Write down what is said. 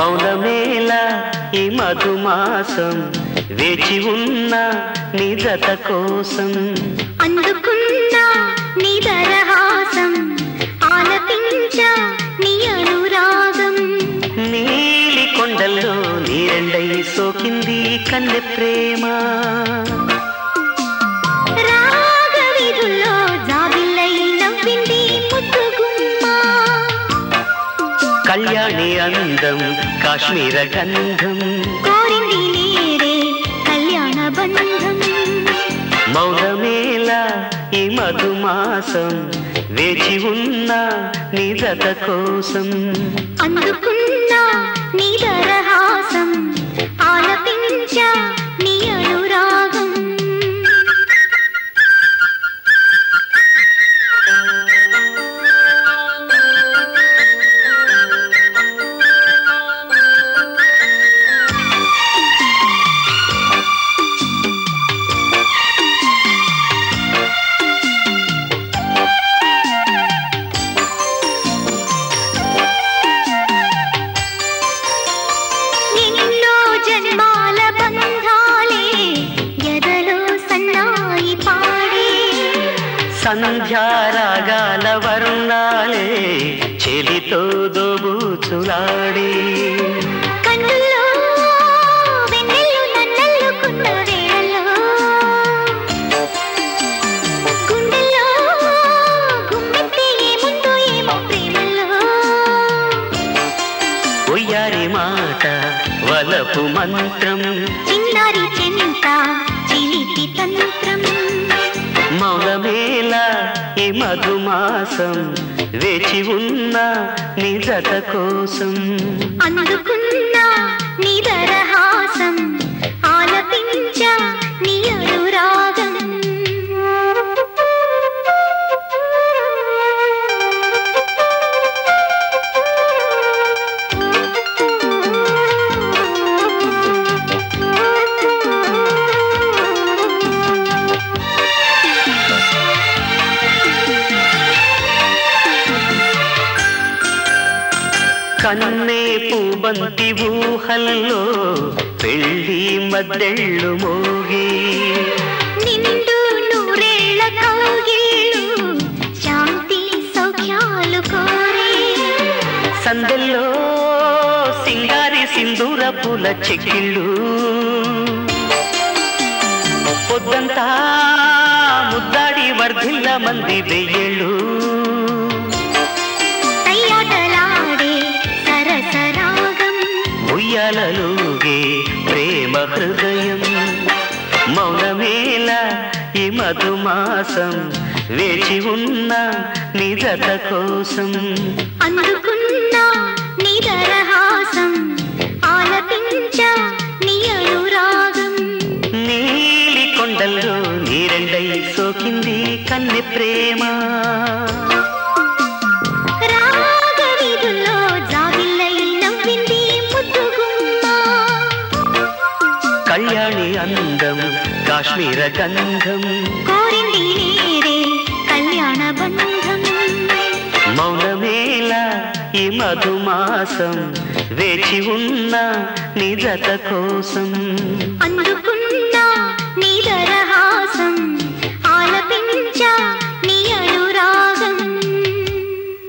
మౌనమేళ ఈ మధుమాసం వేచి ఉన్న నిజత కోసం. అందుకున్న నీ ఆలపించ నీ అనురాగం. నీలి కొండల్లో నీరెండై సోకింది కన్నె ప్రేమా. కాశ్మీర గంధం కోరింది నేరే కళ్యాణ బంధం మౌనమేళ ఈ మధుమాసం వేచి ఉన్న నిజత కోసం. అందుకున్నా నీ సంధ్యారాగాల వర్ణాలే చెలితో దోబూచులాడి ఉయ్యారి మాట వలపు మంత్రం. చిన్నారి చెంత చిలిపి తంత్రం. మౌనమేళ ఈ మధుమాసం వేచి ఉన్న నిజత కోసం అందుకున్నా కన్నే పూబంతి ఊహల్లో పెళ్ళి మద్దెళ్ళు మోగి. నిండు నూరేళ్ళ కౌగిళ్ళు శాంతి సౌఖ్యాలు కోరే. సందెల్లో సింగారి సింధూర పూల చెక్కిళ్ళు. పొద్దంతా ముద్దాడి వర్ధిల్ల మంది వెయ్యేళ్ళు. ఉయ్యాలలోగే ప్రేమ హృదయం మౌనమేళ ఈ మధుమాసం వేచి ఉన్న నిజత కోసం. అందుకున్నా నీ దరహాసం ఆలపించా నీ అనురాగం. నీలి కొండల్లో నీరెండై సోకింది కన్నె ప్రేమ. కళ్యాణి అందం కాశ్మీర గంధం. కోరింది నేరే కళ్యాణ బంధం. మౌనమేళ ఈ మధుమాసం వేచి ఉన్న నిజత కోసం. అందుకున్నా